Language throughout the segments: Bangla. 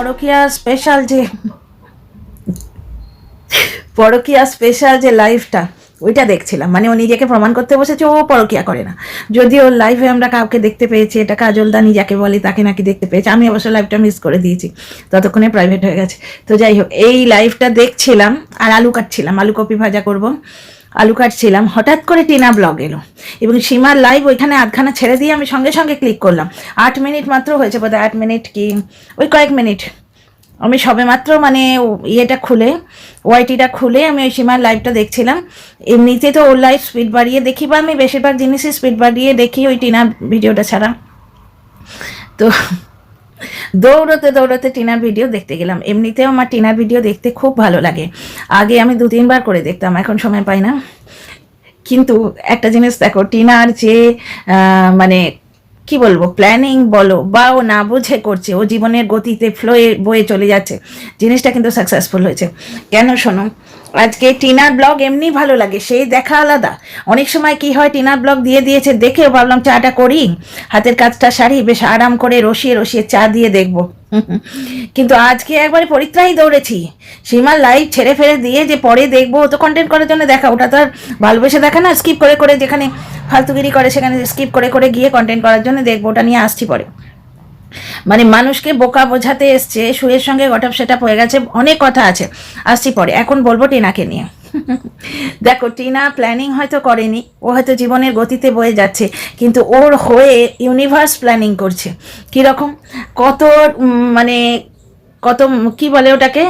পরকিয়া স্পেশাল যে, পরকিয়া স্পেশাল যে লাইফটা ওইটা দেখছিলাম। মানে ও নিজেকে প্রমাণ করতে বসেছে, ও পরকিয়া করে না। যদি ওর লাইফে আমরা কাউকে দেখতে পেয়েছি, এটা কাজলদানি যাকে বলে, তাকে নাকি দেখতে পেয়েছি। আমি অবশ্য লাইফটা মিস করে দিয়েছি। ততক্ষণে প্রাইভেট হয়ে গেছে। তো যাই হোক, এই লাইফটা দেখছিলাম আর আলু কাটছিলাম। আলু কপি ভাজা করব। আলু কাটছিলাম, হঠাৎ করে টিনা ব্লগ এলো এবং সীমার লাইভ ওইখানে আধখানা ছেড়ে দিয়ে আমি সঙ্গে সঙ্গে ক্লিক করলাম। আট মিনিট মাত্র হয়েছে, বোধহয় আট মিনিট কি, ওই কয়েক মিনিট। আমি সবে মাত্র মানে ইয়েটা খুলে, ওয়াইটিটা খুলে আমি ওই সীমার লাইভটা দেখছিলাম। এমনিতে তো ওর লাইভ স্পিড বাড়িয়ে দেখি বা আমি বেশিরভাগ জিনিসই স্পিড বাড়িয়ে দেখি ওই টিনার ভিডিওটা ছাড়া। তো দৌড়তে দৌড়তে টিনার ভিডিও দেখতে গেলাম। এমনিতেও আমার টিনার ভিডিও দেখতে খুব ভালো লাগে। আগে আমি দু, তিনবার করে দেখতাম, এখন সময় পাই না। কিন্তু একটা জিনিস দেখো, টিনার যে মানে কি বলব প্ল্যানিং বলো বা ও না বুঝে করছে, ও জীবনের গতিতে ফ্লোয়ে বয়ে চলে যাচ্ছে, জিনিসটা কিন্তু সাকসেসফুল হয়েছে। কেন শোনো আজকে টিনার ব্লগ এমনি ভালো লাগে, সেই দেখা আলাদা। অনেক সময় কি হয়, টিনার ব্লগ দিয়ে দিয়েছে দেখে ভাবলাম চাটা করি। হাতের কাজটা সারি, বেশ আরাম করে রসিয়ে রসিয়ে চা দিয়ে দেখব। কিন্তু আজকে একবারে পরিত্রাহী দৌড়েছি। সীমার লাইভ ছেড়ে ফেলে দিয়ে যে পরে দেখব তো কন্টেন্ট করার জন্য দেখা, ওটা তো আর ভালোবেসে দেখা না স্কিপ করে করে যেখানে ফালতুগিরি করে সেখানে স্কিপ করে করে গিয়ে কন্টেন্ট করার জন্য দেখব, ওটা নিয়ে আসছি পরে। মানে মানুষকে বোকা বোঝাতে এসছে, সুরের সঙ্গে গটপ সেট হয়ে গেছে, অনেক কথা আছে। আসছি পরে, এখন বলব টিনাকে নিয়ে। দেখো, টিনা প্ল্যানিং হয়তো করেনি, ও হয়তো জীবনের গতিতে বয়ে যাচ্ছে, কিন্তু ওর হয়ে ইউনিভার্স প্ল্যানিং করছে। কীরকম? কত মানে কত, কি বলে ওটাকে?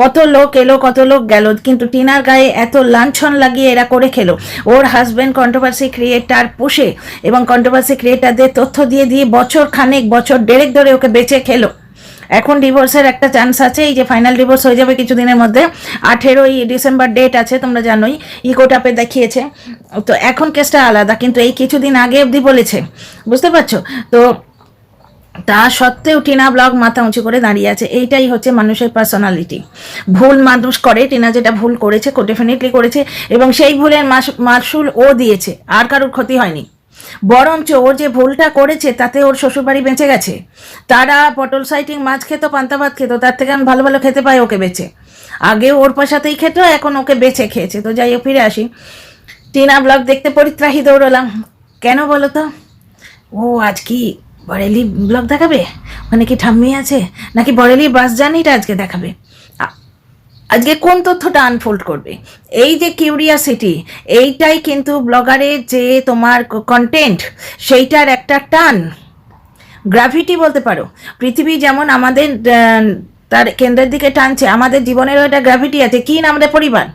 কত লোক এলো, কত লোক গেল, কিন্তু টিনার গায়ে এত লাঞ্ছন লাগিয়ে এরা করে খেলো। ওর হাজব্যান্ড কন্ট্রোভার্সি ক্রিয়েটার পুষে এবং কন্ট্রোভার্সি ক্রিয়েটারদের তথ্য দিয়ে দিয়ে বছর খানেক, বছর দেড়েক ধরে ওকে বেঁচে খেলো। এখন ডিভোর্সের একটা চান্স আছে, এই যে ফাইনাল ডিভোর্স হয়ে যাবে কিছুদিনের মধ্যে। আঠেরোই ডিসেম্বর ডেট আছে, তোমরা জানোই, ইকোটাপে দেখিয়েছে। তো এখন কেসটা আলাদা, কিন্তু এই কিছুদিন আগে অবধি বলেছে। বুঝতে পারছ? তো তা সত্ত্বেও টিনা ব্লগ মাথা উঁচু করে দাঁড়িয়ে আছে। এইটাই হচ্ছে মানুষের পার্সোনালিটি ভুল মানুষ করে, টিনা যেটা ভুল করেছে ডেফিনেটলি করেছে, এবং সেই ভুলের মাস- মাসুল ও দিয়েছে। আর কারোর ক্ষতি হয়নি। বরঞ্চ ও যে ভুলটা করেছে, তাতে ওর শ্বশুরবাড়ি বেঁচে গেছে। তারা পটল সাইটিং মাছ খেত, পান্তা ভাত খেত, তার থেকে আমি ভালো ভালো খেতে পাই, ওকে বেঁচে। আগে ওর পয়সাতেই খেত, এখন ওকে বেঁচে খেয়েছে। তো যাই হোক, ফিরে আসি। টিনা ব্লগ দেখতে পরিত্রাহী দৌড়লাম কেন বলো তো? ও আজ কি বরেলি ব্লগ দেখাবে? মানে কি ঠাম্মি আছে? নাকি বরেলি বাস জার্নিটা আজকে দেখাবে? আজকে কোন তথ্যটা আনফোল্ড করবে? এই যে কিউরিয়াসিটি এইটাই কিন্তু ব্লগারের যে তোমার কন্টেন্ট সেইটার একটা টান। গ্রাভিটি বলতে পারো। পৃথিবী যেমন আমাদের তার কেন্দ্রের দিকে টানছে, আমাদের জীবনেরও একটা গ্রাভিটি আছে। কি না আমাদের পরিবার?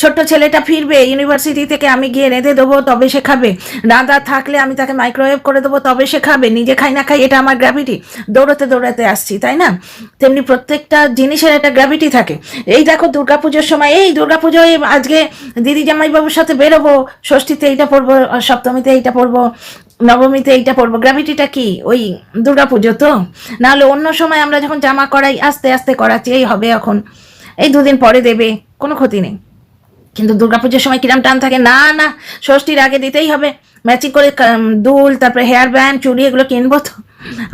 ছোট্ট ছেলেটা ফিরবে ইউনিভার্সিটি থেকে আমি গিয়ে রেঁধে দেবো, তবে সে খাবে। রাঁধা থাকলে আমি তাকে মাইক্রোওয়েভ করে দেবো, তবে সে খাবে। নিজে খাই না খাই, এটা আমার গ্র্যাভিটি দৌড়াতে দৌড়াতে আসছি, তাই না? তেমনি প্রত্যেকটা জিনিসের একটা গ্র্যাভিটি থাকে। এই দেখো দুর্গাপুজোর সময়, এই দুর্গাপুজোয় আজকে দিদি জামাইবাবুর সাথে বেরোবো। ষষ্ঠীতে এইটা পড়ব সপ্তমীতে এইটা পড়ব নবমীতে এইটা পড়ব গ্র্যাভিটিটা কি? ওই দুর্গাপুজো তো? নাহলে অন্য সময় আমরা যখন জামা করাই, আস্তে আস্তে করাচ্ছি, এই হবে এখন। এই দুদিন পরে দেবে, কোনো ক্ষতি নেই। কিন্তু দুর্গাপুজোর সময় কিরাম টান থাকে। না না, ষষ্ঠীর আগে দিতেই হবে। ম্যাচিং করে দুল, তারপরে হেয়ার ব্যান্ড চুড়ি এগুলো কিনবো তো।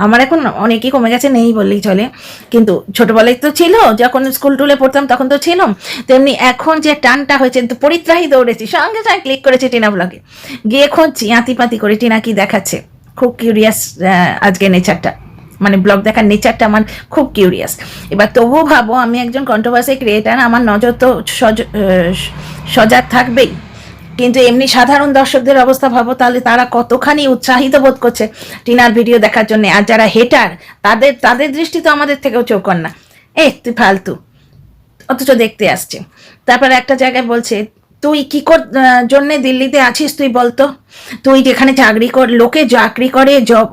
আমার এখন অনেকই কমে গেছে, নেই বললেই চলে। কিন্তু ছোটবেলায় তো ছিল, যখন স্কুল টুলে পড়তাম তখন তো ছিলাম। তেমনি এখন যে টানটা হয়েছে, তো পরিত্রাহী দৌড়েছি। সঙ্গে সঙ্গে ক্লিক করেছি টিনা ব্লগে গিয়ে খুঁজছি, আঁতিপাতি করে টিনা কি দেখাচ্ছে। খুব কিউরিয়াস আজকে নেচারটা মানে ব্লগ দেখার নেচারটা আমার খুব কিউরিয়াস এবার তবুও ভাবো, আমি একজন কন্ট্রোভার্সি ক্রিয়েটার আমার নজর তো সজ- সজাগ থাকবেই। কিন্তু এমনি সাধারণ দর্শকদের অবস্থা ভাবো, তাহলে তারা কতখানি উৎসাহিত বোধ করছে টিনার ভিডিও দেখার জন্য। আর যারা হেটার তাদের তাদের দৃষ্টি তো আমাদের থেকেও চৌকন না এ তুই ফালতু। অথচ দেখতে আসছে। তারপর একটা জায়গায় বলছে তুই কি কর জন্য দিল্লিতে আছিস তুই বলতো? তুই যেখানে চাকরি কর, লোকে চাকরি করে জব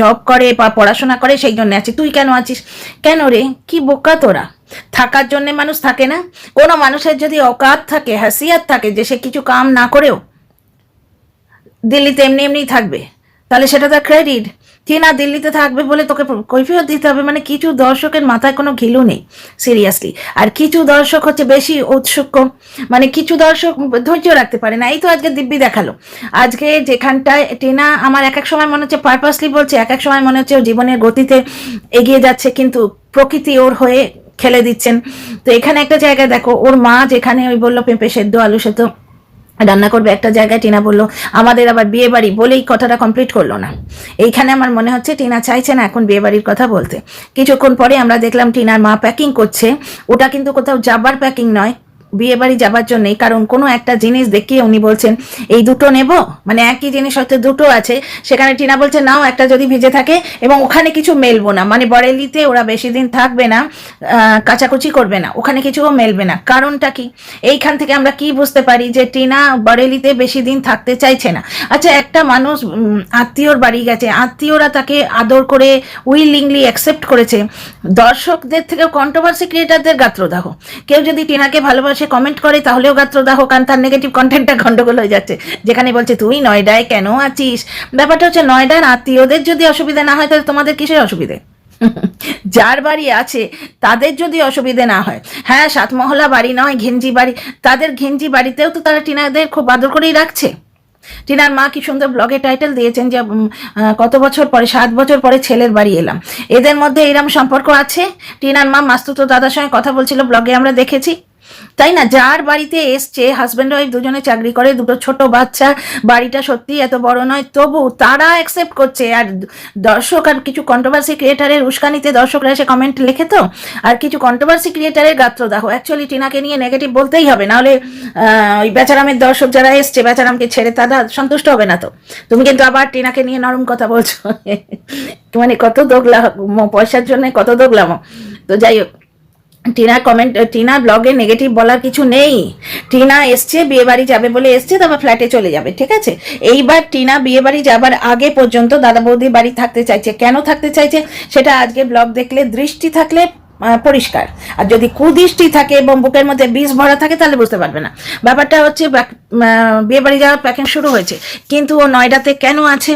জব করে বা পড়াশোনা করে সেই জন্য আছিস। তুই কেন আছিস? কেন রে? কি বোকা তোরা? থাকার জন্যে মানুষ থাকে না? কোনো মানুষের যদি অকাত থাকে, হাসিয়াত থাকে যে সে কিছু কাম না করেও, দিল্লিতে এমনি এমনি থাকবে। তাহলে সেটা তার ক্রেডিট টিনা দিল্লিতে থাকবে বলে তোকে কৈফিয়ত দিতে হবে? মানে কিছু দর্শকের মাথায় কোনো ঘিলু নেই সিরিয়াসলি আর কিছু দর্শক হচ্ছে বেশি উৎসুক মানে কিছু দর্শক ধৈর্য রাখতে পারে না। এই তো আজকে দিব্যি দেখাল। আজকে যেখানটায় টিনা আমার এক এক সময় মনে হচ্ছে পারপাসলি বলছে, এক এক সময় মনে হচ্ছে জীবনের গতিতে এগিয়ে যাচ্ছে, কিন্তু প্রকৃতি ওর হয়ে খেলে দিচ্ছেন। তো এখানে একটা জায়গায় দেখো, ওর মা যেখানে ওই বলল পেঁপে সেদ্ধ, আলু সেদ্ধ রান্না করবে একটা জায়গায়, টিনা বলল, আমাদের আবার বিয়ে বাড়ি বলেই কথাটা কমপ্লিট করল না। এইখানে আমার মনে হচ্ছে টিনা চাইছে না এখন বিয়ে বাড়ির কথা বলতে। কিছুক্ষণ পরে আমরা দেখলাম টিনার মা প্যাকিং করছে। ওটা কিন্তু কোথাও যাবার প্যাকিং নয় বিয়ে বাড়ি যাবার জন্যই কারণ কোনো একটা জিনিস দেখিয়ে উনি বলছেন, এই দুটো নেব? মানে একই জিনিস হয়তো দুটো আছে, সেখানে টিনা বলছে, নাও, একটা যদি ভিজে থাকে এবং ওখানে কিছু মেলবো না। মানে বরেলিতে ওরা বেশি দিন থাকবে না কাচাকুচি করবে না, ওখানে কিছুও মেলবে না। কারণটা কি? এইখান থেকে আমরা কি বুঝতে পারি যে টিনা বরেলিতে বেশি দিন থাকতে চাইছে না? আচ্ছা একটা মানুষ আত্মীয়র বাড়ি গেছে, আত্মীয়রা তাকে আদর করে উইলিংলি অ্যাকসেপ্ট করেছে। দর্শকদের থেকে কন্ট্রোভার্সি ক্রিয়েটারদের গাত্রদাহ। কেউ যদি টিনাকে ভালোবাসে কমেন্ট করে, তাহলেও গাত্রদাহ, কারণ তার নেগেটিভ কন্টেন্টটা গন্ডগোল হয়ে যাচ্ছে। যেখানে বলছে, তুই নয়ডায় কেন আছিস? ব্যাপারটা হচ্ছে, নয়ডার আত্মীয়দের যদি অসুবিধা না হয়, তাহলে তোমাদের কিসের অসুবিধে? যার বাড়ি আছে, তাদের যদি অসুবিধে না হয়। হ্যাঁ সাতমহলা বাড়ি নয়, ঘেঞ্জি বাড়ি। তাদের ঘেঞ্জি বাড়িতেও তো তারা টিনাদের খুব আদর করেই রাখছে। টিনার মা কি সুন্দর ব্লগে টাইটেল দিয়েছেন যে কত বছর পরে, সাত বছর পরে ছেলের বাড়ি এলাম। এদের মধ্যে এরম সম্পর্ক আছে? টিনার মা মাস্তুতো দাদার সঙ্গে কথা বলছিল ব্লগে আমরা দেখেছি। তাই না? যার বাড়িতে এসছে হাজব্যান্ড ওয়াইফ দুজনে চাকরি করে, দুটো ছোট বাচ্চা, বাড়িটা সত্যি এত বড় নয়, তবু তারা অ্যাকসেপ্ট করছে। আর দর্শক আর কিছু কন্ট্রোভার্সি ক্রিয়েটারের উস্কানিতে দর্শকরা এসে কমেন্ট লেখে তো? আর কিছু কন্ট্রোভার্সি ক্রিয়েটারের গাত্র দেখো। অ্যাকচুয়ালি টিনাকে নিয়ে নেগেটিভ বলতেই হবে, নাহলে ওই বেচারামের দর্শক যারা এসছে, বেচারামকে ছেড়ে তারা সন্তুষ্ট হবে না তো। তুমি কিন্তু আবার টিনাকে নিয়ে নরম কথা বলছো। মানে কত দোগলা পয়সার জন্য কত দোগলাম। তো যাই হোক। টিনার কমেন্ট টিনার ব্লগে নেগেটিভ বলার কিছু নেই। টিনা এসছে বিয়ে বাড়ি যাবে বলে এসছে, তারপর ফ্ল্যাটে চলে যাবে, ঠিক আছে? এইবার টিনা বিয়ে বাড়ি যাবার আগে পর্যন্ত দাদা বৌদির বাড়ি থাকতে চাইছে। কেন থাকতে চাইছে? সেটা আজকে ব্লগ দেখলে দৃষ্টি থাকলে পরিষ্কার। আর যদি কুদৃষ্টি থাকে এবং বুকের মধ্যে বিষ ভরা থাকে, তাহলে বুঝতে পারবে না। ব্যাপারটা হচ্ছে বিয়ে বাড়ি যাওয়ার প্যাকিং শুরু হয়েছে। কিন্তু ও নয়ডাতে কেন আছে?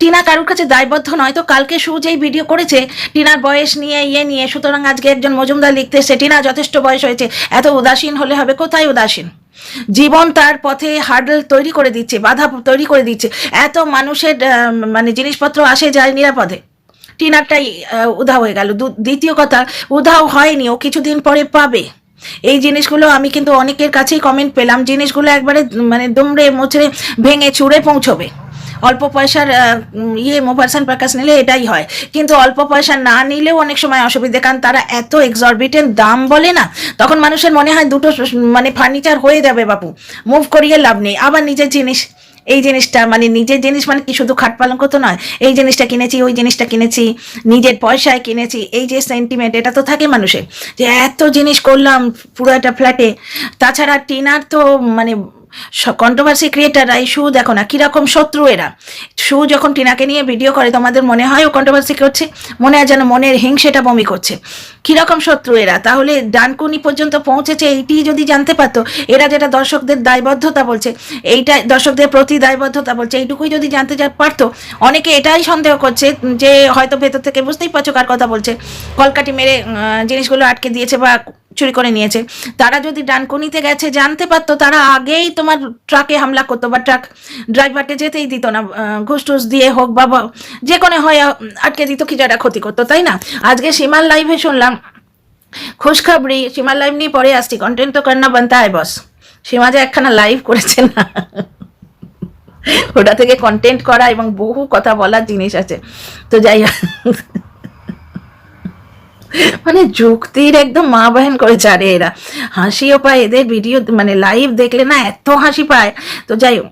টিনা কারোর কাছে দায়বদ্ধ নয় তো কালকে সু যেই ভিডিও করেছে, টিনার বয়স নিয়ে ইয়ে নিয়ে, সুতরাং আজকে একজন মজুমদার লিখতেছে টিনা, যথেষ্ট বয়স হয়েছে, এত উদাসীন হলে হবে, কোথায় উদাসীন? জীবন তার পথে হার্ডল তৈরি করে দিচ্ছে, বাধা তৈরি করে দিচ্ছে। এত মানুষের মানে জিনিসপত্র আসে যায় নিরাপদে। টিনারটাই উধাও হয়ে গেল। দ্বিতীয় কথা, উধাও হয়নি, ও কিছুদিন পরে পাবে। এই জিনিসগুলো আমি কিন্তু অনেকের কাছেই কমেন্ট পেলাম, জিনিসগুলো একবারে মানে দুমড়ে মুচড়ে ভেঙে চুড়ে পৌঁছবে। অল্প পয়সার ইয়ে মোপারসান প্রকাশ নিলে এটাই হয়। কিন্তু অল্প পয়সা না নিলেও অনেক সময় অসুবিধে, কারণ তারা এত এক্সরবিটেন্ট দাম বলে না, তখন মানুষের মনে হয় দুটো মানে ফার্নিচার হয়ে যাবে বাপু। মুভ করিয়ে লাভ নেই, আবার নিজের জিনিস এই জিনিসটা মানে নিজের জিনিস মানে কি শুধু খাট পালঙ্ক নয়, এই জিনিসটা কিনেছি, ওই জিনিসটা কিনেছি, নিজের পয়সায় কিনেছি, এই যে সেন্টিমেন্ট এটা তো থাকে মানুষের, যে এত জিনিস করলাম পুরো একটা ফ্ল্যাটে তাছাড়া টিনার তো মানে কন্ট্রোভার্সি ক্রিয়েটাররা এই শু দেখো না, কীরকম শত্রু এরা। শু যখন টিনাকে নিয়ে ভিডিও করে, তোমাদের মনে হয় ও কন্ট্রোভার্সি করছে? মনে হয় যেন মনের হিংসেটা বমি করছে। কীরকম শত্রু এরা? তাহলে ডানকুনি পর্যন্ত পৌঁছেছে, এইটি যদি জানতে পারতো, এরা যেটা দর্শকদের দায়বদ্ধতা বলছে, এইটা দর্শকদের প্রতি দায়বদ্ধতা বলছে, এইটুকুই যদি জানতে পারতো, অনেকে এটাই সন্দেহ করছে, যে হয়তো ভেতর থেকে বুঝতেই পারছ কার কথা বলছে। কলকাটি মেরে জিনিসগুলো আটকে দিয়েছে বা চুরি করে নিয়েছে। তারা যদি ডানকুনিতে গেছে, জানতে পারতো তারা আগেই তোমার ট্রাকে হামলা করতো বা ট্রাক ড্রাইভারকে যেতেই দিত না ঘুষ টুস দিয়ে হোক বা যে কোনো হয় আটকে দিত কি যারা ক্ষতি করতো, তাই না? আজকে সীমার লাইভে শুনলাম, খুশখবরি, সীমার লাইভ নিয়ে পরে আসছি কন্টেন্ট তো করনা বানতা হয় বস সীমা যে একখানা লাইভ করেছে না। ওটা থেকে কন্টেন্ট করা এবং বহু কথা বলার জিনিস আছে। তো যাই হোক। মানে যুক্তির একদম মা বাহন করে ছাড়ে এরা। হাসিও পায় এদের ভিডিও মানে লাইভ দেখলে না এত হাসি পায়। তো যাই হোক,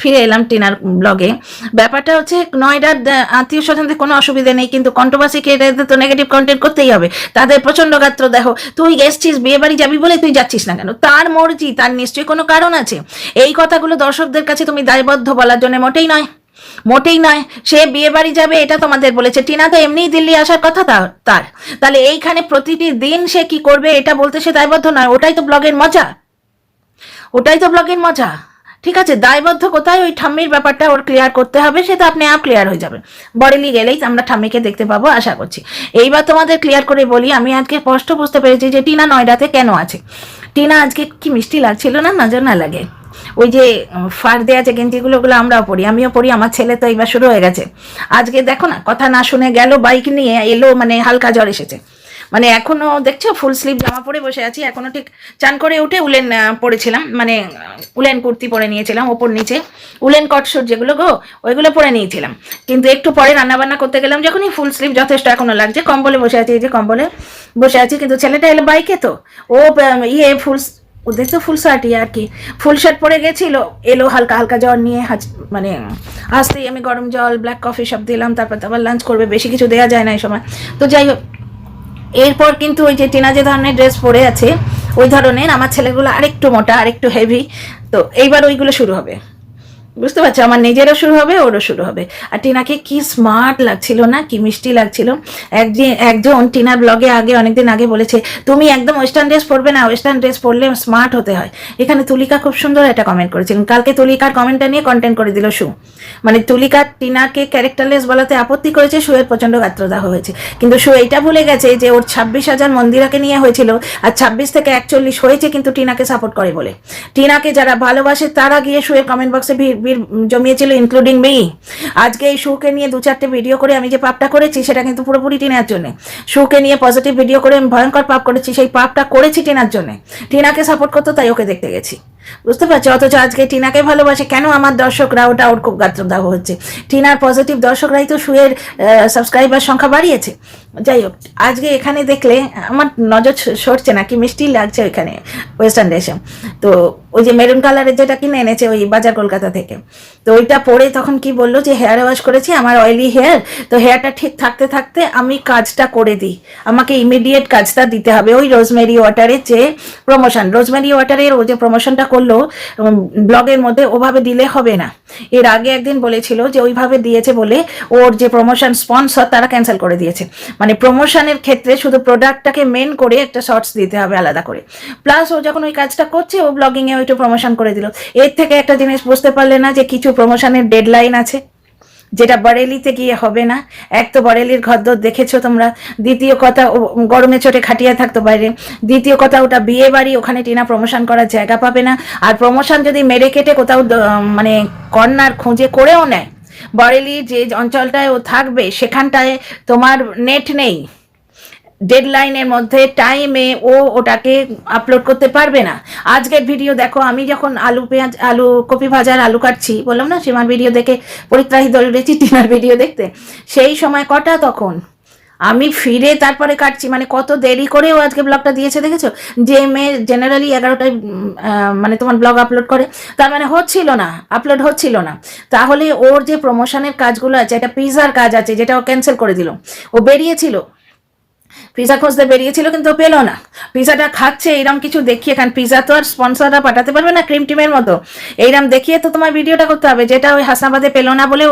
ফিরে এলাম টিনার ব্লগে ব্যাপারটা হচ্ছে নয়ডার আত্মীয় স্বজনদের কোনো অসুবিধা নেই, কিন্তু কন্ট্রোভার্সি ক্রিয়েটারদের তো নেগেটিভ কন্টেন্ট করতেই হবে। তাদের প্রচণ্ড গাত্র দেখো তুই এসছিস বিয়ে বাড়ি যাবি বলে তুই যাচ্ছিস না কেন? তার মর্জি, তার নিশ্চয়ই কোনো কারণ আছে। এই কথাগুলো দর্শকদের কাছে তুমি দায়বদ্ধ বলার জন্য মোটেই নয়। মোটেই নয়, সে বিয়ে বাড়ি যাবে, এটা তোমাদের বলেছে। টিনা তো এমনিই দিল্লি আসার কথা তার। তাহলে এইখানে প্রতিটি দিন সে কি করবে, এটা বলতে সে দায়বদ্ধ নয়। ওটাই তো ব্লগের মজা। ওটাই তো ব্লগের মজা। ঠিক আছে, দায়বদ্ধ কোথায়? ওই ঠাম্মির ব্যাপারটা ওর ক্লিয়ার করতে হবে সেটা আপনি আপ ক্লিয়ার হয়ে যাবে। বরেলি গেলেই আমরা ঠাম্মিকে দেখতে পাবো, আশা করছি। এইবার তোমাদের ক্লিয়ার করে বলি, আমি আজকে স্পষ্ট বুঝতে পেরেছি যে টিনা নয়ডাতে কেন আছে। টিনা আজকে কি মিষ্টি লাগছিল না নজর না লাগে? ওই যে ফার দেওয়া যে গেঞ্জিগুলো, ওগুলো আমরাও পড়ি আমিও পড়ি আমার ছেলে তো এইবার শুরু হয়ে গেছে। আজকে দেখো না, কথা না শুনে গেল বাইক নিয়ে এলো মানে হালকা জ্বর এসেছে। মানে এখনও দেখছ ফুল স্লিভ জামা পরে বসে আছি, এখনও ঠিক চান করে উঠে উলেন পরেছিলাম মানে উলেন কুর্তি পরে নিয়েছিলাম, ওপর নিচে, উলেন কটশুট যেগুলো গো, ওইগুলো পরে নিয়েছিলাম। কিন্তু একটু পরে রান্না বান্না করতে গেলাম, যখনই ফুল স্লিভ যথেষ্ট এখনও লাগছে, কম্বলে বসে আছি, এই যে কম্বলে বসে আছি, কিন্তু ছেলেটা এলো বাইকে তো, ও ইয়ে ফুল ওদের তো ফুল শার্টই আর কি। ফুল শার্ট পরে গেছিল, এলো হালকা হালকা জল নিয়ে মানে আসতেই আমি গরম জল ব্ল্যাক কফি সব দিলাম, তারপর আবার লাঞ্চ করবে, বেশি কিছু দেওয়া যায় না এই সময়। তো যাই হোক, এরপর কিন্তু ওই যে টিনা যে ধরনের ড্রেস পরে আছে, ওই ধরনের আমার ছেলেগুলো আরেকটু মোটা, আরেকটু হেভি তো এইবার ওইগুলো শুরু হবে। বুঝতে পারছ? আমার নিজেরও শুরু হবে, ওরও শুরু হবে। আর টিনাকে কি স্মার্ট লাগছিল না, কি মিষ্টি লাগছিল? একদিন, একজন টিনার ব্লগে আগে, অনেকদিন আগে বলেছে, তুমি একদম ওয়েস্টার্ন ড্রেস পরবে না ওয়েস্টার্ন ড্রেস পরলে স্মার্ট হতে হয়। এখানে তুলিকা খুব সুন্দর একটা কমেন্ট করেছিলেন। কালকে তুলিকার কমেন্টটা নিয়ে কন্টেন্ট করে দিল সু। মানে তুলিকা টিনাকে ক্যারেক্টারলেস বলাতে আপত্তি করেছে, সুয়ের প্রচণ্ড গাত্রদাহ হয়েছে। কিন্তু সু এইটা ভুলে গেছে যে, ওর ছাব্বিশ হাজার মন্দিরাকে নিয়ে হয়েছিল আর ছাব্বিশ থেকে একচল্লিশ হয়েছে কিন্তু টিনাকে সাপোর্ট করে বলে। টিনাকে যারা ভালোবাসে, তারা গিয়ে শুয়ে কমেন্ট বক্সে ভিড় জমিয়েছিল ইনক্লুডিং মি আজকে এই শুকে নিয়ে দু চারটে ভিডিও করে আমি যে পাপটা করেছি, সেটা কিন্তু পুরোপুরি টিনার জন্য। শুকে নিয়ে পজিটিভ ভিডিও করে আমি ভয়ঙ্কর পাপ করেছি, সেই পাপটা করেছি টিনার জন্য। টিনাকে সাপোর্ট করতো, তাই ওকে দেখতে গেছি। বুঝতে পারছ? অথচ আজকে টিনাকে ভালোবাসে। কেন আমার দর্শকরা? ওটা ওর খুব গাত্রদাহ হচ্ছে। টিনার পজিটিভ দর্শকরাই তো শুয়ের সাবস্ক্রাইবার সংখ্যা বাড়িয়েছে। যাই হোক, আজকে এখানে দেখলে আমার নজর সরছে না, কি মিষ্টি লাগছে ওইখানে ওয়েস্টার্ন ড্রেসে তো ওই যে মেরুন কালারের যেটা কিনে এনেছে ওই বাজার কলকাতা থেকে। তো ওইটা পরে তখন কি বলল যে হেয়ার ওয়াশ করেছি, আমার অয়েলি হেয়ার তো হেয়ারটা ঠিক থাকতে থাকতে আমি কাজটা করে দিই। আমাকে ইমিডিয়েট কাজটা দিতে হবে। ওই রোজমেরি ওয়াটারের যে প্রমোশন রোজমেরি ওয়াটারের ও যে প্রমোশনটা করল ব্লগের মধ্যে ওভাবে দিলে হবে না। এর আগে একদিন বলেছিল যে ওইভাবে দিয়েছে বলে ওর যে প্রমোশন স্পন্সর তারা ক্যান্সেল করে দিয়েছে। মানে প্রমোশনের ক্ষেত্রে শুধু প্রোডাক্টটাকে মেন করে একটা শর্টস দিতে হবে আলাদা করে। প্লাস ও যখন ওই কাজটা করছে, ও ব্লগিংয়ে ওইটা প্রমোশন করে দিল। এর থেকে একটা জিনিস বুঝতে পারলে না যে কিছু প্রমোশনের ডেডলাইন আছে। যেটা বরেলিতে গিয়ে হবে না। এক তো বরেলির ঘরদোর দেখেছ তোমরা। দ্বিতীয় কথা গরমে চোটে খাটিয়ে থাকতো বাইরে। দ্বিতীয় কথা, ওটা বিয়ে বাড়ি, ওখানে টিনা প্রমোশন করার জায়গা পাবে না। আর প্রমোশন যদি মেরে কেটে কোথাও মানে কর্নার খুঁজে করেও নেয় বরেলি যে অঞ্চলটায় ও থাকবে, সেখানটায় তোমার নেট নেই। ডেডলাইনের মধ্যে টাইমে ও ওটাকে আপলোড করতে পারবে না। আজকের ভিডিও দেখো, আমি যখন আলু পেঁয়াজ, আলু, কপি ভাজার আলু কাটছি, বললাম না, সীমার ভিডিও দেখে পরিত্রাহী দৌড়েছি টিনার ভিডিও দেখতে। সেই সময় কটা তখন? আমি ফিরে তারপরে কাটছি মানে কত দেরি করেও আজকে ব্লগটা দিয়েছে, দেখেছ? যে মেয়ে জেনারেলি এগারোটায় মানে তোমার ব্লগ আপলোড করে। তার মানে হচ্ছিল না আপলোড হচ্ছিল না। তাহলে ওর যে প্রমোশনের কাজগুলো আছে, একটা পিজার কাজ আছে, যেটা ও ক্যান্সেল করে দিল। ও বেরিয়েছিল। পিজা খুঁজতে বেরিয়েছিল কিন্তু পেল না। পিজাটা খাচ্ছে এইরকম কিছু দেখিয়ে কারণ পিজা তো আর স্পন্সররা পাঠাতে পারবে না ক্রিম টিমের মতো। এইরকম দেখিয়ে তো তোমার ভিডিওটা করতে হবে, যেটা ওই হাসনাবাদে পেল না বলে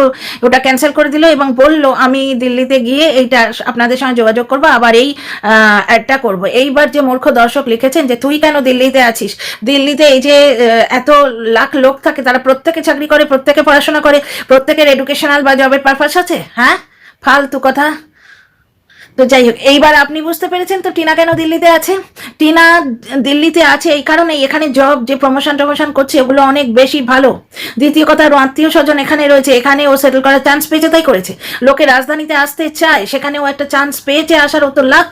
ওটা ক্যান্সেল করে দিল এবং বলল, আমি দিল্লিতে গিয়ে এইটা আপনাদের সঙ্গে যোগাযোগ করব, আবার এই অ্যাডটা করব। এইবার যে মূর্খ দর্শক লিখেছেন যে, তুই কেন দিল্লিতে আছিস? দিল্লিতে এই যে এত লাখ লোক থাকে, তারা প্রত্যেকে চাকরি করে, প্রত্যেকে পড়াশোনা করে, প্রত্যেকের এডুকেশনাল বা জবের পারপাস আছে? হ্যাঁ? ফালতু কথা। তো যাই হোক, এইবার আপনি বুঝতে পেরেছেন তো টিনা কেন দিল্লিতে আছে? টিনা দিল্লিতে আছে এই কারণে এখানে জব যে প্রমোশন টমোশন করছে ওগুলো অনেক বেশি ভালো। দ্বিতীয় কথা, ওর আত্মীয় স্বজন এখানে রয়েছে, এখানে ও সেটেল করার চান্স পেয়েছে, তাই করেছে। লোকে রাজধানীতে আসতে চায় সেখানে ও একটা চান্স পেয়েছে, আসার ও তো লাখ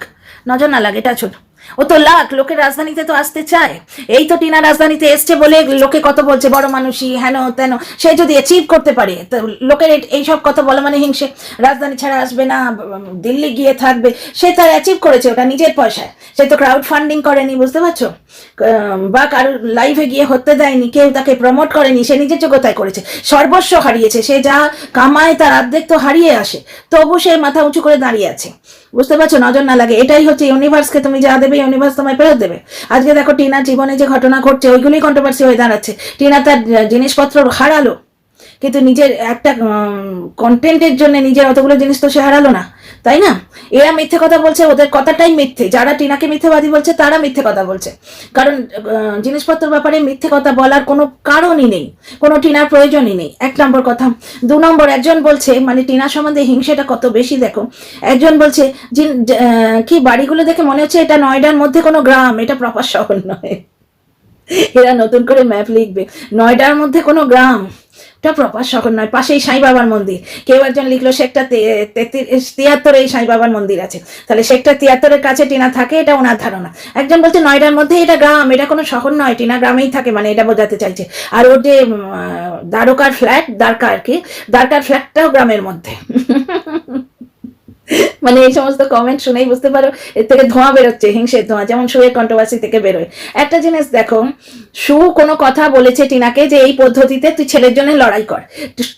নজর না লাগে, এটা ছোট ও তো লাখ লোকে রাজধানীতে তো আসতে চায়। এই তো টিনা রাজধানীতে এসছে বলে লোকে কত বলছে, বড় মানুষই, হেন তেন। সে যদি অ্যাচিভ করতে পারে, তো লোকের এই- এইসব কথা বলা মানে হিংসে। রাজধানী ছাড়া আসবে না, দিল্লি গিয়ে থাকবে। সে তার অ্যাচিভ করেছে, ওটা নিজের পয়সায়। সে তো ক্রাউড ফান্ডিং করেনি, বুঝতে পারছ? বা কারোর লাইভে গিয়ে হতে দেয়নি, কেউ তাকে প্রমোট করেনি, সে নিজের যোগ্যতায় করেছে। সর্বস্ব হারিয়েছে, সে যা কামায় তার অর্ধেক তো হারিয়ে আসে। তবু সে মাথা উঁচু করে দাঁড়িয়ে আছে। বুঝতে পারছ? নজর না লাগে। এটাই হচ্ছে ইউনিভার্সকে তুমি যা দেবে ইউনিভার্স তোমায় ফেরত দেবে। আজকে দেখো টিনার জীবনে যে ঘটনা ঘটছে, ওইগুলোই কন্ট্রোভার্সি হয়ে দাঁড়াচ্ছে। টিনা তার জিনিসপত্র হারালো। কিন্তু নিজের একটা কন্টেন্টের জন্য নিজের অতগুলো জিনিস তো সে হারালো না। তাই না? এরা মিথ্যে কথা বলছে ওদের কথাটাই মিথ্যে। যারা টিনাকে মিথ্যেবাদী বলছে তারা মিথ্যে কথা বলছে। কারণ আহ, জিনিসপত্র ব্যাপারে মিথ্যে কথা বলার কোনো কারণই নেই। কোনো টিনার প্রয়োজনই নেই। এক নম্বর কথা। দু নম্বর একজন বলছে মানে টিনা সম্বন্ধে হিংসেটা কত বেশি দেখো। একজন বলছে কি বাড়িগুলো দেখে মনে হচ্ছে এটা নয়ডার মধ্যে কোনো গ্রাম? এটা প্রপার শহর নয়। এরা নতুন করে ম্যাপ লিখবে। নয়ডার মধ্যে কোনো গ্রাম? এটা প্রপার নয়, পাশেই সাই বাবার মন্দির। কেউ একজন লিখলো সেক্টর তিয়াত্তরে এই সাই বাবার মন্দির আছে। তাহলে শেখটা তিয়াত্তরের কাছে টিনা থাকে, এটা ওনার ধারণা। একজন বলছে নয়ডার মধ্যে এটা গ্রাম, এটা কোনো শহর নয়, টিনা গ্রামেই থাকে মানে এটা বোঝাতে চাইছে। আর ওর যে দ্বারকার ফ্ল্যাট, দ্বারকা আর কি, দ্বারকার ফ্ল্যাটটাও গ্রামের মধ্যে। মানে এই সমস্ত কমেন্ট শুনেই বুঝতে পারো, এর থেকে ধোঁয়া বেরোচ্ছে, হিংসের ধোঁয়া, যেমন শুয়ের কন্ট্রোভার্সি থেকে বেরোয়। একটা জিনিস দেখো, সু কোনো কথা বলেছে টিনাকে যে এই পদ্ধতিতে তুই ছেলের জন্য লড়াই কর।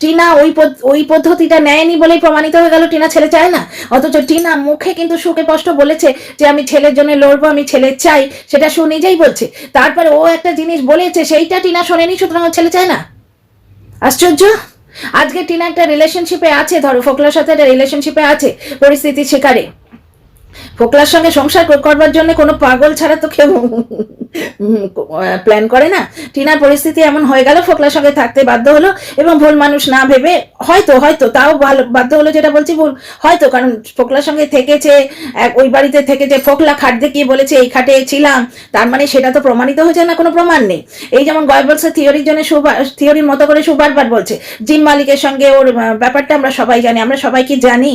টিনা ওই ওই পদ্ধতিটা নেয়নি বলেই প্রমাণিত হয়ে গেল টিনা ছেলে চায় না। অথচ টিনা মুখে কিন্তু সুকে স্পষ্ট বলেছে যে আমি ছেলের জন্য লড়বো, আমি ছেলে চাই, সেটা সু নিজেই বলছে। তারপরে ও একটা জিনিস বলেছে, সেইটা টিনা শোনেনি, সুতরাং ছেলে চায় না। আশ্চর্য? আজকে টিনা একটা রিলেশনশিপে আছে, ধরো, ফোকলার সাথে একটা রিলেশনশিপে আছে, পরিস্থিতি শিকারে। ফোকলার সঙ্গে সংসার কর- করবার জন্য কোনো পাগল ছাড়া তো কেউ প্ল্যান করে না? টিনার পরিস্থিতি এমন হয়ে গেল, ফোকলার সঙ্গে থাকতে বাধ্য হলো এবং ভুল মানুষ না ভেবে, হয়তো হয়তো, তাও বাধ্য হলো যেটা বলছি, ভুল, হয়তো, কারণ ফোকলার সঙ্গে থেকেছে ওই বাড়িতে থেকেছে, ফোকলা খাট দেখিয়ে বলেছে, এই খাটে ছিলাম, তার মানে সেটা তো প্রমাণিত হয়েছে না, কোনো প্রমাণ নেই। এই যেমন গয়বলসের থিওরির জন্য সুবার থিওরির মতো করে সুবারবার বলছে, জিম মালিকের সঙ্গে ওর ব্যাপারটা আমরা সবাই জানি, আমরা সবাই কি জানি?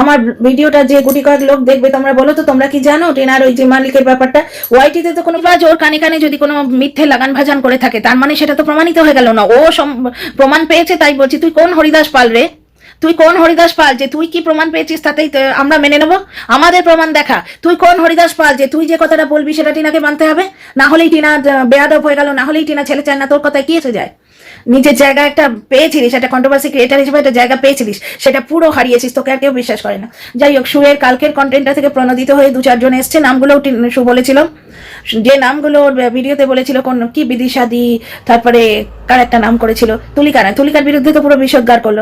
আমার ভিডিওটা যে গুটি কয়েক লোক দেখবে তোমরা বলো তো, তোমরা কি জানো? টিনার ওই জিম মালিকের ব্যাপারটা? ওয়াইটিতে তো কোনো কাজ, ওর কানে কানে যদি কোনো মিথ্যে লাগান ভাজান করে থাকে, তার মানে সেটা তো প্রমাণিত হয়ে গেল না। ও প্রমাণ পেয়েছে তাই বলছি, তুই কোন হরিদাস পাল রে? তুই কোন হরিদাস পাল যে তুই কি প্রমাণ পেয়েছিস তাতেই আমরা মেনে নেব? আমাদের প্রমাণ দেখা। তুই কোন হরিদাস পাল যে তুই যে কথাটা বলবি সেটা টিনাকে মানতে হবে? না হলেই টিনা বেয়াদব হয়ে গেল, না হলেই টিনা ছেলে চায় না, তোর কথায় কি এসে যায়? নিজের জায়গা একটা পেয়েছিলিস, একটা কন্ট্রোভার্সি ক্রিয়েটার হিসেবে একটা জায়গা পেয়েছিলিস, সেটা পুরো হারিয়েছিস, তোকে আর কেউ বিশ্বাস করে না। যাই হোক সুয়ের কালকের কন্টেন্টটা থেকে প্রণোদিত হয়ে দু চারজন এসছে, নামগুলোও সু বলেছিল। যে নামগুলো ওর ভিডিওতে বলেছিল, কোন, কি বিদিশাদি তারপরে কার একটা নাম করেছিল তুলিকা না তুলিকার বিরুদ্ধে তো পুরো বিষজ্ঞার করল।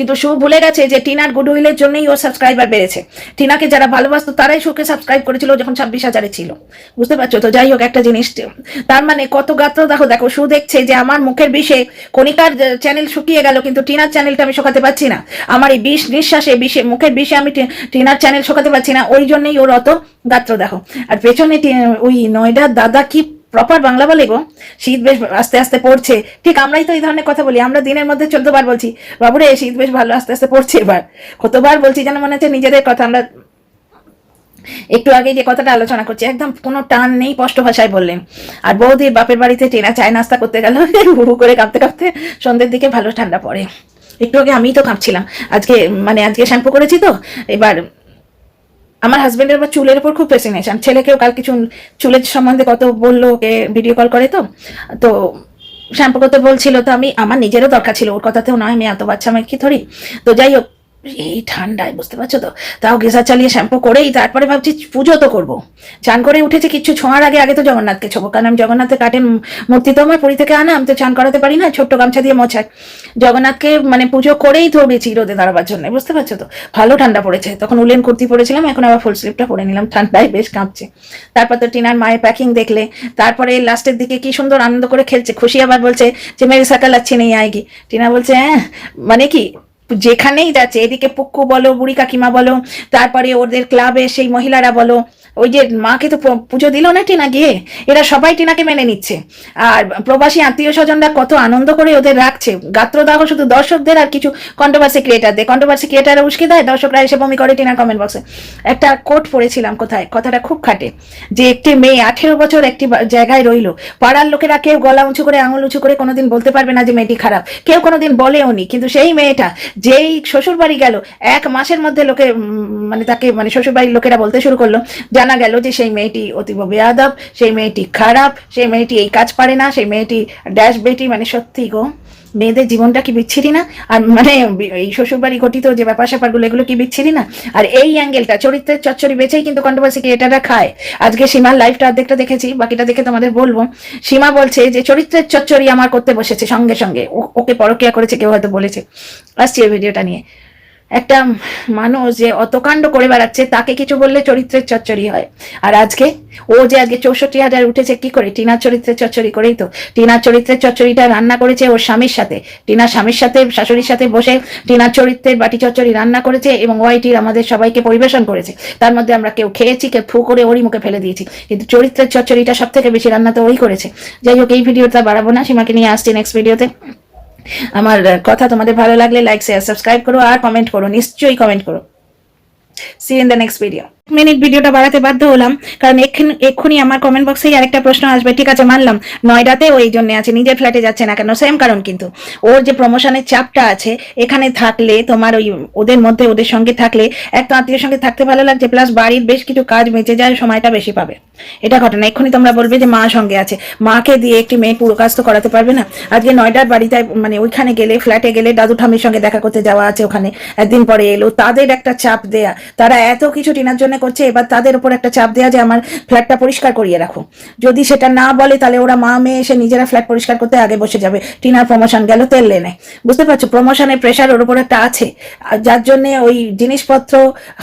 কিন্তু সু ভুলে গেছে যে টিনার গুড গুডউইলের জন্যই ওর সাবস্ক্রাইবার বেড়েছে। টিনাকে যারা ভালোবাসতো, তারাই সুকে সাবস্ক্রাইব করেছিল যখন ছাব্বিশ হাজারে ছিল। বুঝতে পারছ তো? যাই হোক, একটা জিনিস তার মানে কত গাত্র দেখো দেখো, সু দেখছে যে আমার মুখের বিষে কণিকার চ্যানেল শুকিয়ে গেল, কিন্তু টিনার চ্যানেলটা আমি শোকাতে পারছি না। আমার এই বিষ, নিঃশ্বাসে বিষে, মুখের বিষে আমি টিনার চ্যানেল শোকাতে পারছি না। ওই জন্যই ওর অত গাত্র দেখো। আর পেছনে ওই নয়ডার দাদা কি প্রপার বাংলা বলে গো। শীত বেশ আস্তে আস্তে পড়ছে। ঠিক আমরাই তো এই ধরনের কথা বলি। আমরা দিনের মধ্যে চোদ্দ বার বলছি, বাবুরে, শীত বেশ ভালো, আস্তে আস্তে পড়ছে এবার। কতবার বলছি যেন মনে হচ্ছে নিজেদের কথা আমরা একটু আগে যে কথাটা আলোচনা করছি। একদম কোনো টান নেই স্পষ্ট ভাষায় বললেন আর বৌদির বাপের বাড়িতে টেনা চায় নাস্তা করতে গেল হু করে কাঁপতে কাঁপতে সন্ধ্যের দিকে ভালো ঠান্ডা পড়ে। একটু আগে আমিই তো কাঁপছিলাম। আজকে মানে আজকে শ্যাম্পু করেছি তো, এবার আমার হাজবেন্ডের আবার চুলের উপর খুব ফেসিনেশন ছেলেকেও কালকে চুল চুলের সম্বন্ধে কত বলল, ওকে ভিডিও কল করে তো। তো শ্যাম্পু করতে বলছিল, তো আমি, আমার নিজেরও দরকার ছিল। ওর কথাতেও নয়, আমি এত বাচ্চা, আমি কি ধরি? তো যাই হোক এই ঠান্ডায়, বুঝতে পারছ তো? তাও গেজার চালিয়ে শ্যাম্পু করেই তারপরে ভাবছি পুজো তো করব। চান করে উঠেছে কিছু ছোঁয়ার আগে আগে তো জগন্নাথকে ছোবো। কারণ আমি জগন্নাথের কাঠের মূর্তি তো আমার, পুরী থেকে আনা, আমি তো চান করাতে পারি না, ছোট্ট গামছা দিয়ে মোছায় জগন্নাথকে মানে পুজো করেই ধরেছি রোদে দাঁড়াবার জন্য, বুঝতে পারছ তো? ভালো ঠান্ডা পড়েছে। তখন উলেন কুর্তি পরেছিলাম, এখন আবার ফুল স্লিপটা পরে নিলাম, ঠান্ডায় বেশ কাঁপছে। তারপর তো টিনার মায়ের প্যাকিং দেখলে, তারপরে লাস্টের দিকে কি সুন্দর আনন্দ করে খেলছে, খুশি আবার বলছে যে, মেরে সাকাল আচ্ছি নেই আয়েগি। টিনা বলছে হ্যাঁ মানে কি যেখানেই যাচ্ছে এদিকে পুক্কু বলো বুড়ি কাকিমা বলো তারপরে ওদের ক্লাবে সেই মহিলারা বলো ওই যে মাকে তো পুজো দিল না টিনা গিয়ে? এরা সবাই টিনাকে মেনে নিচ্ছে। আর প্রবাসী আত্মীয় স্বজনরা কত আনন্দ করে ওদের রাখছে। গাত্রদাহ শুধু দর্শকদের আর কিছু কন্ট্রোভার্সি ক্রিয়েটারদের কন্ট্রোভার্সি ক্রিয়েটাররা উস্কে দেয়, দর্শকরা এসে বমি করে টিনার কমেন্ট বক্সে একটা কোট পড়েছিলাম কোথায়? কথাটা খুব খাটে। যে একটি মেয়ে আঠেরো বছর একটি জায়গায় রইল। পাড়ার লোকেরা কেউ গলা উঁচু করে, আঙুল উঁচু করে কোনোদিন বলতে পারবে না যে মেয়েটি খারাপ। কেউ কোনোদিন বলেও নি। কিন্তু সেই মেয়েটা যেই শ্বশুর বাড়ি গেল, এক মাসের মধ্যে লোকে মানে তাকে মানে শ্বশুর বাড়ির লোকেরা বলতে শুরু করল, জানা গেল যে সেই মেয়েটি অতীব বেয়াদব, সেই মেয়েটি খারাপ, সেই মেয়েটি এই কাজ পারে না, সেই মেয়েটি ড্যাশ বেটি মানে সত্যি গো, মেয়েদের জীবনটা কি বিচ্ছিরি না? আর মানে এই শ্বশুরবাড়ি ঘটিত যে ব্যাপার স্যাপারগুলো, এগুলো কি বিচ্ছিরি না? আর এই অ্যাঙ্গেলটা চরিত্রের চচ্চড়ি বেছেই কিন্তু কন্ট্রোভার্সি ক্রিয়েটাররা খায়। আজকে সীমার লাইফটা অর্ধেকটা দেখেছি, বাকিটা দেখে তোমাদের বলব। সীমা বলছে যে চরিত্রের চচ্চড়ি আমার করতে বসেছে সঙ্গে সঙ্গে। ওকে পরকিয়া করেছে, কেউ হয়তো বলেছে। আসছি এই ভিডিওটা নিয়ে। একটা মানুষ যে অতকাণ্ড করে বেড়াচ্ছে, তাকে কিছু বললে চরিত্রের চচ্চড়ি হয়। আর আজকে ও যে আজকে চৌষট্টি হাজার উঠেছে, কি করে? টিনার চরিত্রের চচ্চড়ি করেই তো। টিনার চরিত্রের চচ্চড়িটা রান্না করেছে ওর স্বামীর সাথে। টিনার স্বামীর সাথে, শাশুড়ির সাথে বসে টিনার চরিত্রের বাটি চচ্চড়ি রান্না করেছে এবং ওয়াইটির আমাদের সবাইকে পরিবেশন করেছে। তার মধ্যে আমরা কেউ খেয়েছি, কেউ ফু করে ওরই মুখে ফেলে দিয়েছি। কিন্তু চরিত্রের চচ্চড়িটা সব থেকে বেশি রান্না তো ওই করেছে। যাই হোক, এই ভিডিওটা বাড়াবো না, সীমাকে নিয়ে আসছি নেক্সট ভিডিওতে আমার কথা তোমাদের ভালো লাগলে লাইক শেয়ার সাবস্ক্রাইব করো আর কমেন্ট করো, নিশ্চয়ই কমেন্ট করো। See in the next video minute ভিডিওটা বাড়াতে বাধ্য হলাম, কারণ এক্ষুনি আমার কমেন্ট বক্সেই আরেকটা প্রশ্ন আসবে, ঠিক আছে, মানলাম। নয়ডাতে ও এই জন্য আছে, নিজের ফ্ল্যাটে যাচ্ছে না কেন সেম কারণ কিন্তু। ওর যে প্রমোশনের চাপটা আছে, এখানে থাকলে, তোমার ওই ওদের মধ্যে, ওদের সঙ্গে থাকলে একটা আত্মীয়ের সঙ্গে থাকতে ভালো লাগছে প্লাস বাড়ির বেশ কিছু কাজ বেঁচে যায়, সময়টা বেশি পাবে। এটা ঘটনা, এক্ষুনি তোমরা বলবে যে মা সঙ্গে আছে। মাকে দিয়ে একটি মেয়ে পুরো কাজ তো করাতে পারবে না। আজকে নয়ডার বাড়িতে মানে ওইখানে গেলে ফ্ল্যাটে গেলে দাদু ঠামির সঙ্গে দেখা করতে যাওয়া আছে ওখানে। একদিন পরে এলো, তাদের একটা চাপ দেয়া। তারা এত কিছু টিনার জন্য করছে, এবার তাদের উপর একটা চাপ দেওয়া যে আমার ফ্ল্যাটটা পরিষ্কার করিয়ে রাখো। যদি সেটা না বলে, তাহলে ওরা মা, মেয়ে এসে নিজেরা ফ্ল্যাট পরিষ্কার করতে আগে বসে যাবে। টিনার প্রমোশন গেল তেল লেনে বুঝতে পারছ? প্রমোশনের প্রেশার ওর উপর একটা আছে। যার জন্য ওই জিনিসপত্র,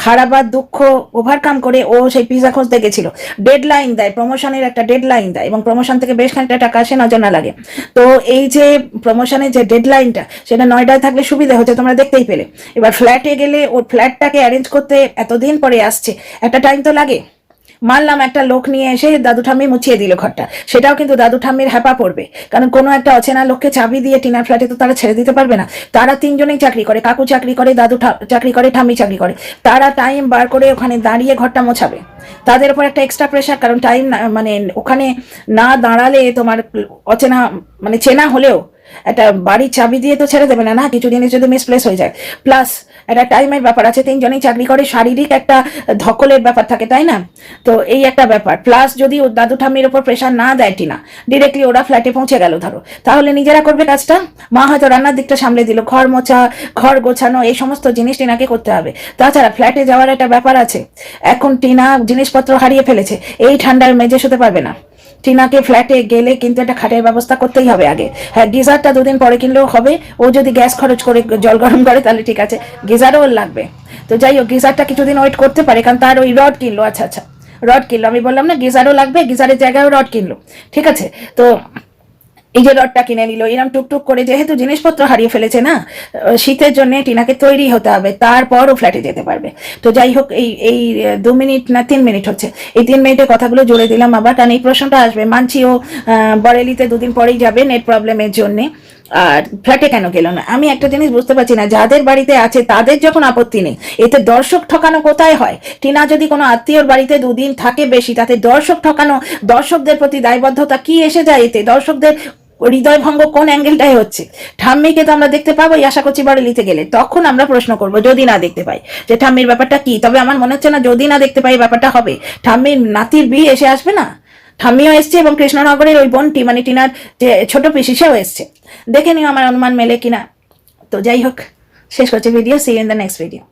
হারাবার দুঃখ ওভারকাম করে ও সেই পিজা খুঁজতে গেছিল। ডেডলাইন দেয় প্রমোশনের একটা ডেডলাইন দেয় এবং প্রমোশন থেকে বেশ খানিকটা টাকা আসে নজর না লাগে। তো এই যে প্রমোশনের যে ডেড ডেডলাইনটা সেটা নয়ডায় থাকলে সুবিধা হচ্ছে, তোমরা দেখতেই পেলে। এবার ফ্ল্যাটে গেলে ওর ফ্ল্যাটটাকে অ্যারেঞ্জ করতে এতদিন পরে আসছে একটা টাইম তো লাগে। মানলাম একটা লোক নিয়ে এসে দাদু ঠাম্মি মুছিয়ে দিল ঘরটা। সেটাও কিন্তু দাদু ঠাম্মির হ্যাপা পড়বে। কারণ কোনো একটা অচেনা লোককে চাবি দিয়ে টিনার ফ্ল্যাটে তো তারা ছেড়ে দিতে পারবে না। তারা তিনজনেই চাকরি করে, কাকু চাকরি করে, দাদু চাকরি করে, ঠাম্মি চাকরি করে। তারা টাইম বার করে ওখানে দাঁড়িয়ে ঘরটা মোছাবে। তাদের উপর একটা এক্সট্রা প্রেশার কারণ টাইম মানে ওখানে না দাঁড়ালে তোমার অচেনা মানে চেনা হলেও একটা বাড়ির চাবি দিয়ে তো ছেড়ে দেবে না না, কিছু জিনিস যদি মিসপ্লেস হয়ে যায়। প্লাস একটা টাইমের ব্যাপার আছে, তিনজনেই চাকরি করে, শারীরিক একটা ধকলের ব্যাপার থাকে, তাই না? তো এই একটা ব্যাপার। প্লাস যদি ওর দাদু ঠাম্মির ওপর প্রেশার না দেয় টিনা ডিরেক্টলি ওরা ফ্ল্যাটে পৌঁছে গেল, ধরো। তাহলে নিজেরা করবে কাজটা? মা হয়তো রান্নার দিকটা সামলে দিল, ঘর মোছা, ঘর গোছানো, এই সমস্ত জিনিস টিনাকে করতে হবে। তাছাড়া ফ্ল্যাটে যাওয়ার একটা ব্যাপার আছে। এখন টিনা জিনিসপত্র হারিয়ে ফেলেছে, এই ঠান্ডার মেজে শুতে পারবে না। টিনাকে ফ্ল্যাটে গেলে কিন্তু একটা খাটের ব্যবস্থা করতেই হবে আগে। হ্যাঁ গিজারটা দুদিন পরে কিনলেও হবে। ও যদি গ্যাস খরচ করে, জল গরম করে, তাহলে ঠিক আছে। গিজারও ওর লাগবে। তো যাই হোক, গিজারটা কিছুদিন ওয়েট করতে পারে, কারণ তার ওই রড কিনলো। আচ্ছা আচ্ছা। রড কিনলো। আমি বললাম না, গিজারও লাগবে, গিজারের জায়গায়ও রড কিনলো। ঠিক আছে? তো এই যে রডটা কিনে নিল। এরম টুকটুক করে যেহেতু জিনিসপত্র হারিয়ে ফেলেছে না শীতের জন্য টিনাকে তৈরি হতে হবে তারপর ও ফ্ল্যাটে যেতে পারবে। তো যাই হোক, এই এই দু মিনিট না, তিন মিনিট হচ্ছে। এই তিন মিনিটে কথাগুলো জুড়ে দিলাম আবার, কারণ এই প্রশ্নটা আসবে। মানছি ও বরেলিতে দুদিন পরেই যাবে নেট প্রবলেমের জন্যে। আর ফ্ল্যাটে কেন গেল না? আমি একটা জিনিস বুঝতে পারছি না, যাদের বাড়িতে আছে তাদের যখন আপত্তি নেই, এতে দর্শক ঠকানো কোথায় হয়? টিনা যদি কোনো আত্মীয়র বাড়িতে দুদিন থাকে বেশি, তাতে দর্শক ঠকানো, দর্শকদের প্রতি দায়বদ্ধতা কি এসে যায় এতে? দর্শকদের হৃদয় ভঙ্গ কোন অ্যাঙ্গেলটাই হচ্ছে? ঠাম্মিকে তো আমরা দেখতে পাবোই, আশা করছি বাড়ি বাড়িতে গেলে। তখন আমরা প্রশ্ন করব, যদি না দেখতে পাই। যে ঠাম্মির ব্যাপারটা কি? তবে আমার মনে হচ্ছে না যদি না দেখতে পাই ব্যাপারটা হবে। ঠাম্মির নাতির বিয়ে এসে আসবে না? ঠাম্মিও এসছে এবং কৃষ্ণনগরের ওই বোনটি মানে টিনার যে ছোট পিসি, সেও এসছে। দেখে নিও আমার অনুমান মেলে কিনা। তো যাই হোক, শেষ করছি video see in the next video